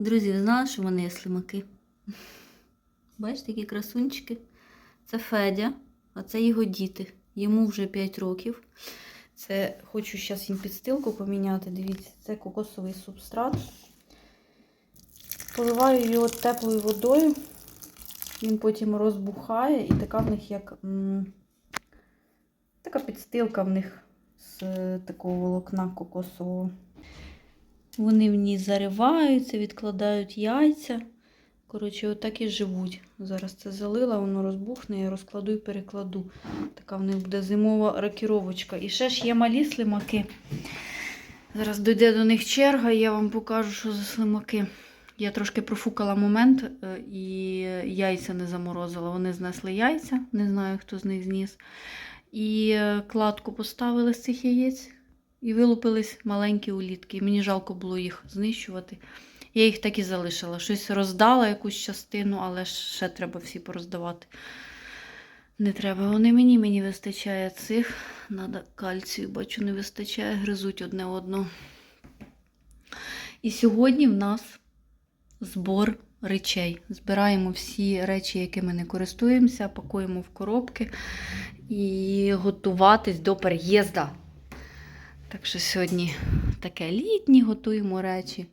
Друзі, ви знали, що в мене є слимаки? Бачите, які красунчики? Це Федя, а це його діти. Йому вже 5 років. Це хочу зараз їм підстилку поміняти. Дивіться, це кокосовий субстрат. Поливаю його теплою водою. Він потім розбухає, і така в них як така підстилка в них з е, такого волокна кокосового. Вони в ній зариваються, відкладають яйця. Коротше, отак і живуть. Зараз це залила, воно розбухне, я розкладу і перекладу. Така в них буде зимова рокіровочка. І ще ж є малі слимаки. Зараз дойде до них черга, і я вам покажу, що за слимаки. Я трошки профукала момент е, і яйця не заморозила. Вони знесли яйця, не знаю, хто з них зніс. І е, кладку поставили з цих яєць і вилупились маленькі улітки. І мені жалко було їх знищувати. Я їх так і залишила. Щось роздала якусь частину, але ще треба всі пороздавати. Не треба. Вони мені, мені вистачає цих. Надо кальцію, бачу, не вистачає, гризуть одне одного. І сьогодні в нас збор речей. Збираємо всі речі, якими не користуємося, пакуємо в коробки і готуватись до переїзду. Так що сьогодні таке літнє, готуємо речі.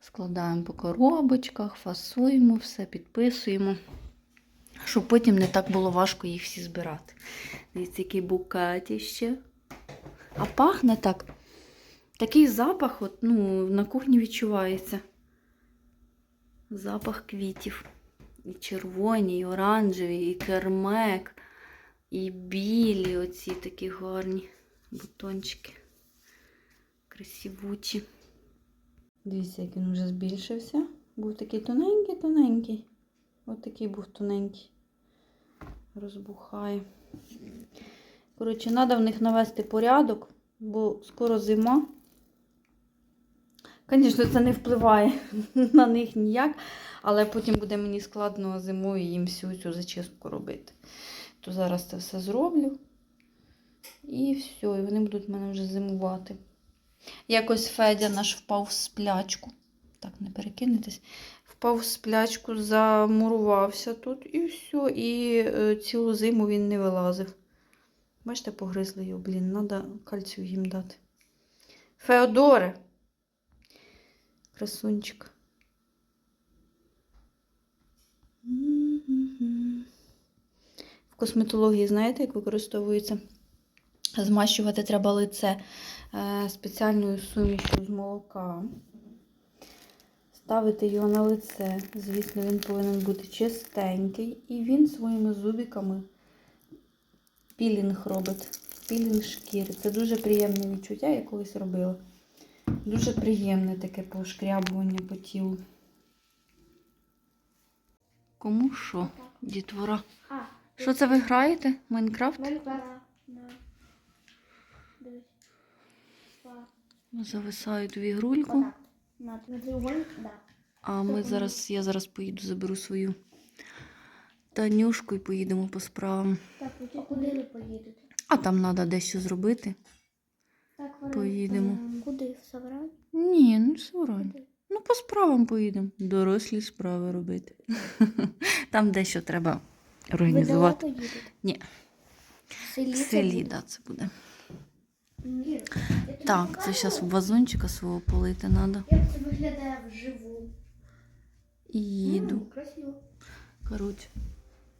Складаємо по коробочках, фасуємо все, підписуємо, щоб потім не так було важко їх всі збирати. Дивіться, який букет ще. А пахне так. Такий запах от, ну, на кухні відчувається. Запах квітів. І червоні, і оранжеві, і кермек, і білі оці такі гарні бутончики. Красивучі. Дивіться, як він вже збільшився. Був такий тоненький-тоненький. Ось такий був тоненький. Розбухає. Коротше, треба в них навести порядок, бо скоро зима. Звісно, це не впливає на них ніяк, але потім буде мені складно зимою їм всю цю зачистку робити. То зараз це все зроблю. І все, і вони будуть в мене вже зимувати. Якось Федя наш впав в сплячку. Так, не перекинетесь. Впав в сплячку, замурувався тут і все. І е, цілу зиму він не вилазив. Бачите, погризли його, блін, треба кальцію їм дати. Феодоре. Красунчик. В косметології, знаєте, як використовується? Змащувати треба лице е, спеціальною сумішю з молока. Ставити його на лице. Звісно, він повинен бути чистенький. І він своїми зубиками пілінг робить. Пілінг шкіри. Це дуже приємне відчуття, я колись робила. Дуже приємне таке пошкрябування по тілу. Кому що, дітвора? Що це ви граєте? Майнкрафт? Майнкрафт. На. Дивись. В на треугольник, да. А ми зараз, я зараз поїду, заберу свою Танюшку і поїдемо по справам. Так, ви куди ви поїдете? А там треба дещо зробити. Так, Поїдемо. ем, Куди? В Саврань? Ні, ну все рано. Куди? Ну, по справам поїдемо. Дорослі справи робити. Там дещо треба організувати. їдете? Ні. В селі? В це селі, буде? да, це буде. Тобі Так, це зараз вазончика свого полити треба. Як це виглядає вживу. І їду. Красиво. Коротше.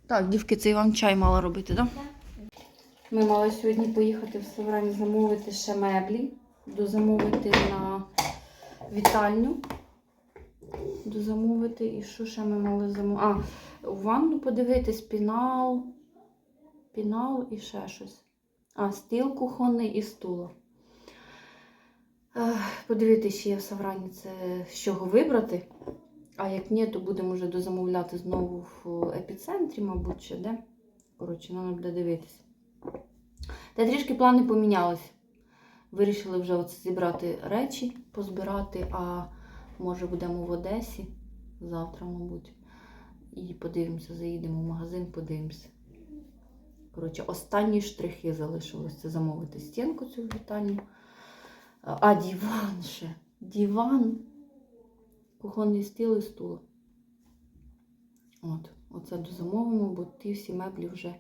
Так, дівки, це і вам чай мала робити, так? Да? Ми мали сьогодні поїхати в Севрані замовити ще меблі, дозамовити на вітальню. Дозамовити. І що ще ми мали замовити? А, в ванну подивитись, пінал, пінал і ще щось. А, стіл кухонний і стула. Ще є в Саврані це з чого вибрати. А як ні, то будемо вже дозамовляти знову в епіцентрі, мабуть, чи де. Коротше, нам буде дивитися. Та трішки плани помінялись. Вирішили вже от зібрати речі, позбирати, а може будемо в Одесі завтра, мабуть. І подивимося, заїдемо в магазин, подивимося. Коротше, останні штрихи залишилось. Замовити стінку цю вітальню. А, диван ще. Диван. кухонний стіл і стул. От, оце дозамовимо, бо ті всі меблі вже, е,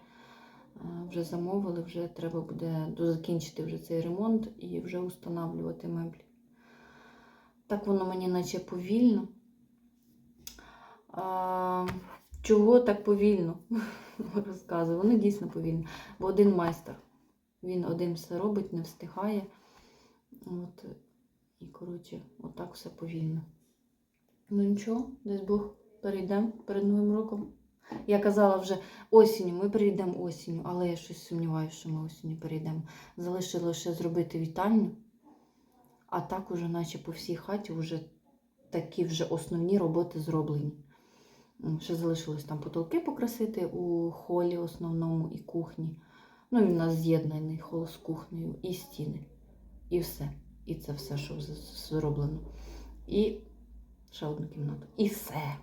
вже замовили, вже треба буде дозакінчити вже цей ремонт і вже устанавлювати меблі. Так воно мені наче повільно. А, чого так повільно? Розказую. Воно дійсно повільно. Бо один майстер. Він один все робить, не встигає. От. І, коротше, отак все повільно. Ну нічого, десь Бог перейдемо перед Новим роком. Я казала вже осінню, ми перейдемо осінню, але я щось сумніваюся, що ми осінню перейдемо. Залишилося лише зробити вітальню, а так уже, наче по всій хаті, вже такі вже основні роботи зроблені. Ще залишилось там потолки покрасити у холі основному і кухні. Ну, він у нас з'єднаний хол з кухнею і стіни. І все. І це все, що зроблено. І ще одну кімнату. І все.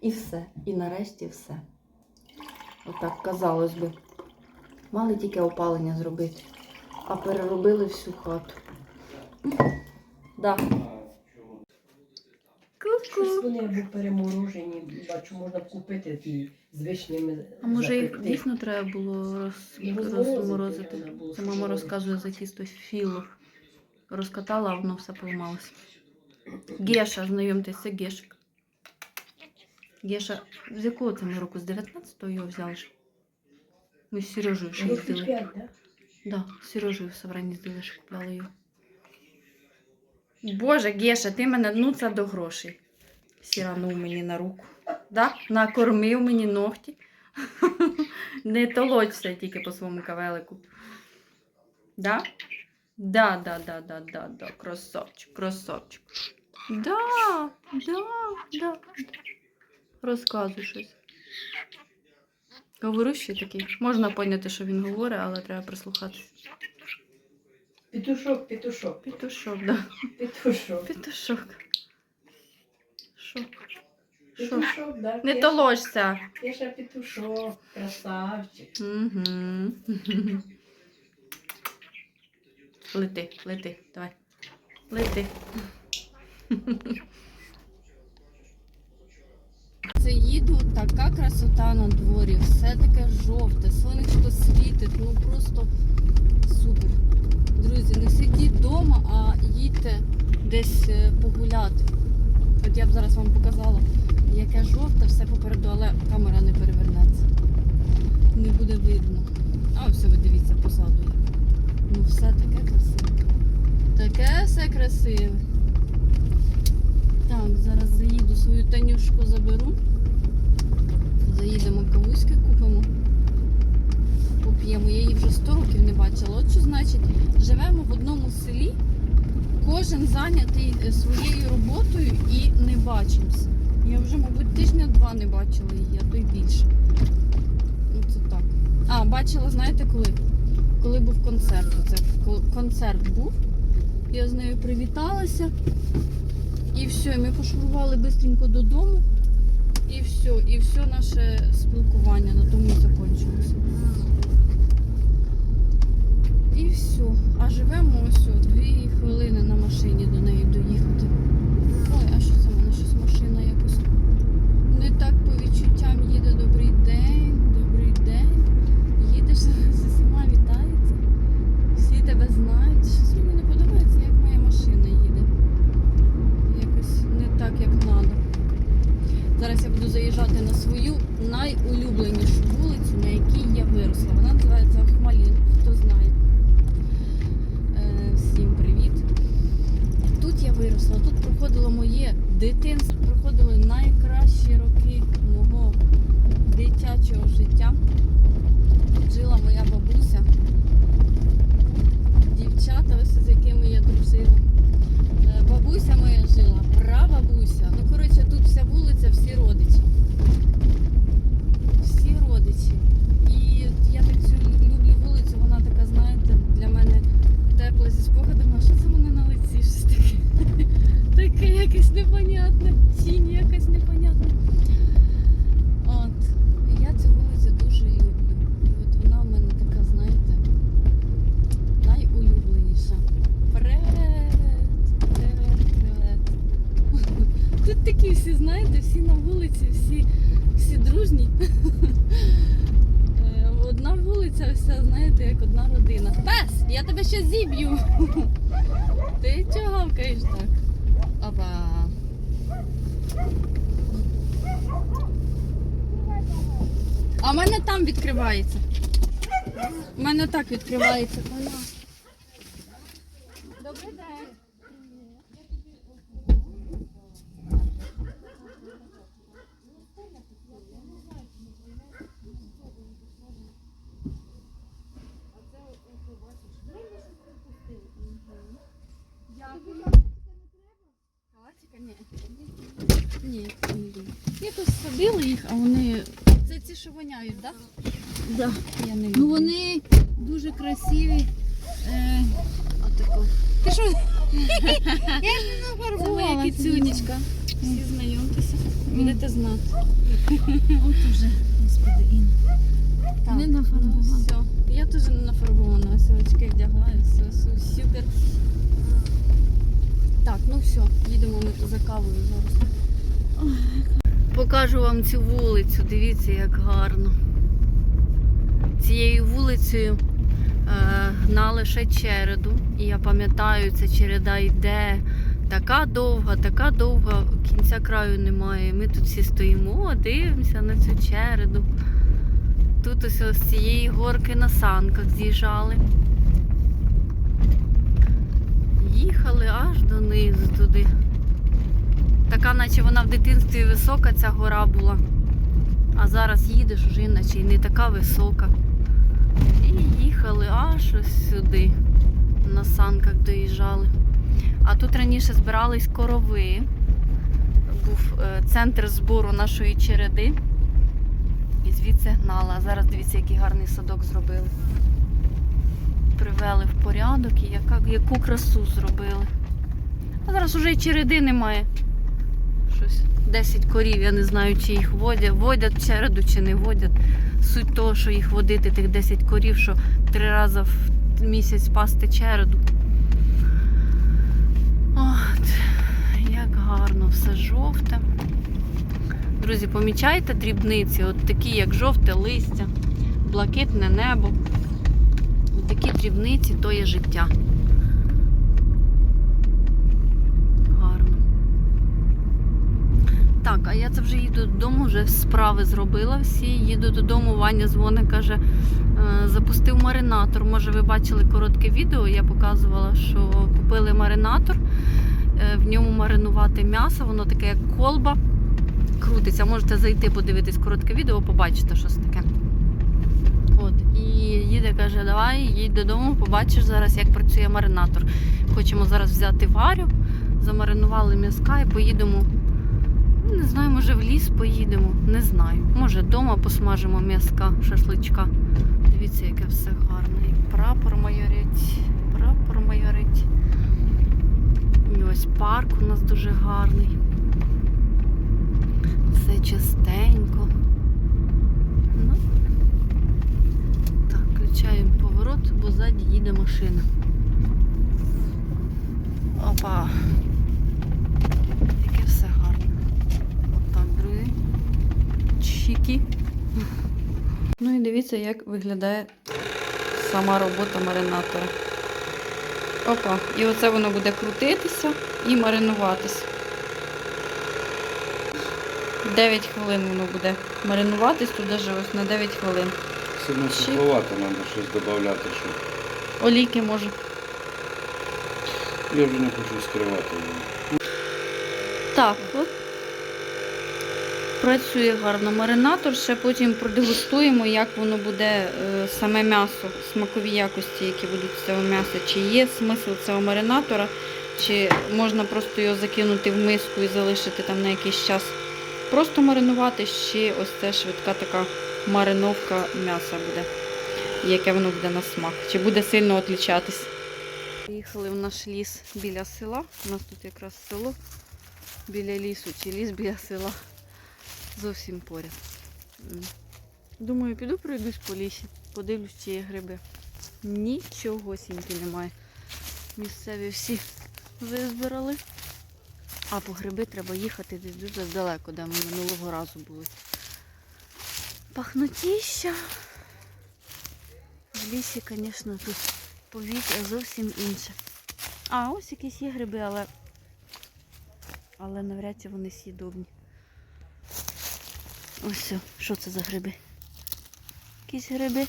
І все. І нарешті все. Отак, казалось би. Мали тільки опалення зробити, а переробили всю хату. Да. Щось вони або переморожені, бачу, можна купити ті з вишнями. А може їх запекти. дійсно треба було роз... Розморозити розморозити? треба було, Це мама розказує за тісто філо. Розкатала, а воно все поламалося. Геша, знайомтесь, це Гешик. Геша, з якого це ми року? З 19-го його взяли ж? Ми з Сережею ще Років їздили. п'ять, так? Да, з Сережею в Саврані їздили, що купляли його. Боже, Геша, ти мене ну це до грошей. Сіранув мені на руку. Да? Накормив мені ногті. Не толочся тільки по своєму кавелику. Да? Да, да, да, да, да, да. Красавчик, красавчик. Да, да, да. Розказуй щось. Говорющий такий. Можна поняти, що він говорить, але треба прислухатися. Петушок, петушок, Петушок, да. петушок. Петушок. Що? Що? Петушок, да. Не Кеша- толочся. Кеша петушок, красавчик. Угу. Лети, лети, давай. Лети. Це їду, така красота на дворі, все таке жовте, сонечко світить, ну просто супер. Друзі, не сидіть вдома, а їдьте десь е, погуляти. От я б зараз вам показала, яке жовте, все попереду, але камера не перевернеться. Не буде видно. А ось ви дивіться позаду. Ну все таке красиве. Таке все красиве. Так, зараз заїду свою танюшку заберу. Заїдемо кавуськи купимо. Поп'ємо. Я її вже 100 років не бачила. От що значить, живемо в одному селі, кожен зайнятий е, своєю роботою і не бачимося. Я вже, мабуть, тижня-два не бачила її, а то й більше. Ну це так. А, бачила, знаєте коли? Коли був концерт. Це концерт був. Я з нею привіталася. І все, і ми пошурували швидко додому. І все, і все наше спілкування на тому і закінчилося. І все. А живемо ось дві хвилини на машині до неї доїхати. Ой, а що це в мене щось машина якось не так по відчуттям їде добрий день, добрий день. Їдеш з усіма вітається. Всі тебе знають. Щось мені не подобається, як моя машина їде. Якось не так, як треба. Зараз я буду заїжджати на свою найулюбленішу вулицю, на якій я виросла. Вона називається Хмалін, хто знає. Е, всім привіт. Тут я виросла, тут проходило моє дитинство, проходили найкращі роки мого дитячого життя. Тут жила моя бабуся, дівчата, з якими я дружила. Е, Бабуся моя жила, прабабуся. Ну, коротше, тут вся вулиця, всі родичі. Всі родичі. І от я так цю люблю вулицю, вона така, знаєте, для мене тепла зі спогадами. А що це в мене на лиці? Щось таке? Таке якесь непонятне. Тінь якась непонятна. От. І я цю вулицю дуже люблю. І от вона в мене така, знаєте, найулюбленіша. Привет! Привет, привет. тут такі всі, знаєте, всі на вулиці, всі, всі дружні. Е, Одна все, знаєте, як одна родина. Пес, я тебе ще зіб'ю. Ти чого гавкаєш так? Опа. А в мене там відкривається. У мене так відкривається. Добрий день. Калачика? Ні. Ні, не люблю. Якось садили їх, а вони. Це ці, що воняють, так? Да? Да. Я не люблю. Ну вони дуже красиві. Е, отако. Ти що? Це моя кіцюнечка. Всі знайомтеся. Будете знати. От уже, господи, Інна. Так, Не нафарбована. ну, все. Я теж не нафарбована, ось очки вдягаю, все, все супер. Так, ну все, їдемо ми за кавою зараз. Покажу вам цю вулицю, дивіться, як гарно. Цією вулицею е, гнали ще череду. І я пам'ятаю, ця череда йде така довга, така довга, кінця краю немає. Ми тут всі стоїмо, дивимося на цю череду. Тут ось з цієї горки на санках з'їжджали. Їхали аж донизу туди. Така, наче вона в дитинстві висока, ця гора була. А зараз їдеш уже іначе і не така висока. І їхали аж ось сюди. На санках доїжджали. А тут раніше збирались корови. Був е, центр збору нашої череди. І звідси гнала. А зараз дивіться, який гарний садок зробили. Привели в порядок і яка, яку красу зробили. А зараз уже і череди немає. Щось 10 корів, я не знаю, чи їх водять, водять череду чи не водять. Суть того, що їх водити, тих 10 корів, що три рази в місяць пасти череду. От, як гарно, все жовте. Друзі, помічайте дрібниці, от такі, як жовте листя, блакитне небо. Такі дрібниці то є життя. Гарно. Так, а я це вже їду додому, вже справи зробила всі. Їду додому, Ваня дзвонить, каже, «Е, запустив маринатор. Може, ви бачили коротке відео, я показувала, що купили маринатор, е, в ньому маринувати м'ясо, воно таке як колба крутиться. Можете зайти, подивитись коротке відео, побачите, що це таке. От, і їде, каже, давай, їдь додому, побачиш зараз, як працює маринатор. Хочемо зараз взяти варю, замаринували м'язка і поїдемо. Не знаю, може в ліс поїдемо, не знаю. Може вдома посмажимо м'язка, шашличка. Дивіться, яке все гарне. Прапор майорить, прапор майорить. І ось парк у нас дуже гарний. Все чистенько. Ну, так, включаємо поворот, бо ззаді їде машина. Опа. Яке все гарне. Отак, друзі. Чікі. Ну і дивіться, як виглядає сама робота маринатора. Опа. І оце воно буде крутитися і маринуватися. 9 хвилин воно буде маринуватись, тут навіть ось на 9 хвилин. Сильно суховато, треба щось додати, що Олійки може. я вже не хочу скривати його. Так, от. Працює гарно маринатор, ще потім продегустуємо, як воно буде е, саме м'ясо, смакові якості, які будуть з цього м'яса. Чи є смисл цього маринатора, чи можна просто його закинути в миску і залишити там на якийсь час. Просто маринувати, чи ось це швидка така мариновка м'яса буде, яке воно буде на смак. Чи буде сильно отлічатись. Приїхали в наш ліс біля села. У нас тут якраз село біля лісу, чи ліс біля села. Зовсім поряд. Думаю, піду пройдусь по лісі, подивлюсь, чи є гриби. Нічого сіньки немає. Місцеві всі визбирали. А по гриби треба їхати десь дуже далеко, де ми минулого разу були. Пахнутіща. В лісі, звісно, тут повітря зовсім інше. А, ось якісь є гриби, але. Але навряд чи вони сідобні. Ось, все. що це за гриби? Якісь гриби.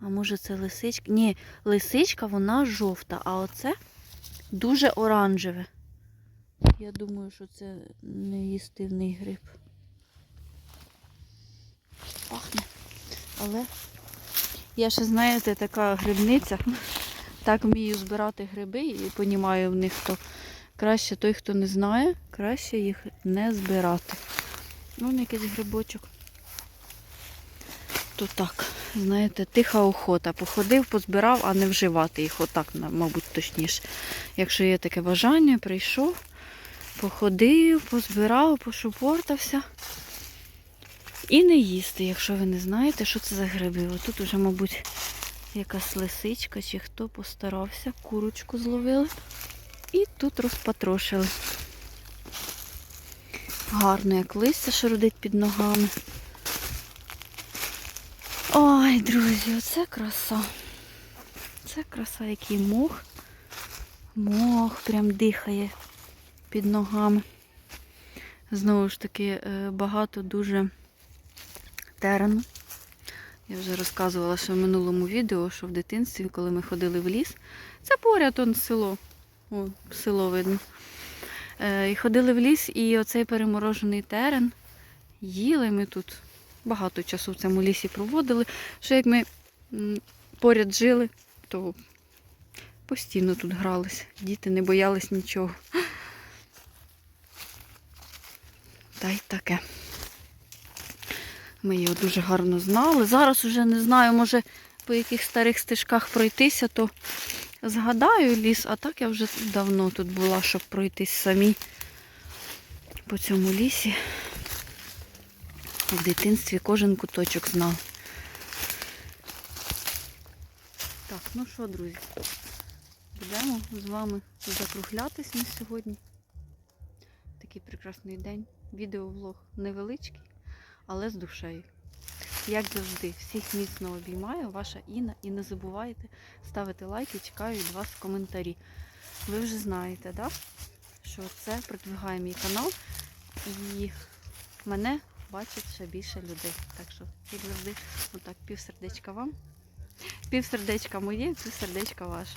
А може це лисичка? Ні, лисичка вона жовта, а оце дуже оранжеве. Я думаю, що це не їстивний гриб. Пахне. Але я ще, знаєте, така грибниця. Так вмію збирати гриби і понімаю в них, то краще той, хто не знає, краще їх не збирати. Ну, якийсь грибочок. То так, знаєте, тиха охота. Походив, позбирав, а не вживати їх. Отак, мабуть, точніше. Якщо є таке бажання, прийшов, походив, позбирав, пошупортався. І не їсти, якщо ви не знаєте, що це за гриби. Отут уже, мабуть, якась лисичка чи хто постарався, курочку зловили. І тут розпатрошили. Гарно, як листя шарудить під ногами. Ой, друзі, оце краса. Це краса, який мох. Мох прям дихає під ногами. Знову ж таки, е, багато дуже терену. Я вже розказувала ще в минулому відео, що в дитинстві, коли ми ходили в ліс, це поряд он село. О, село видно. Е, і ходили в ліс, і оцей переморожений терен їли ми тут. Багато часу в цьому лісі проводили. Що як ми поряд жили, то постійно тут грались. Діти не боялись нічого. Та й таке. Ми його дуже гарно знали. Зараз уже не знаю, може по яких старих стежках пройтися, то згадаю ліс, а так я вже давно тут була, щоб пройтись самі по цьому лісі. В дитинстві кожен куточок знав. Так, ну що, друзі, будемо з вами закруглятись на сьогодні. Такий прекрасний день. Відеовлог невеличкий, але з душею. Як завжди, всіх міцно обіймаю, ваша Інна. І не забувайте ставити лайки, чекаю від вас коментарі. Ви вже знаєте, да? що це продвигає мій канал і мене бачить ще більше людей. Так що, як завжди, отак, півсердечка вам, півсердечка моє, півсердечка ваше.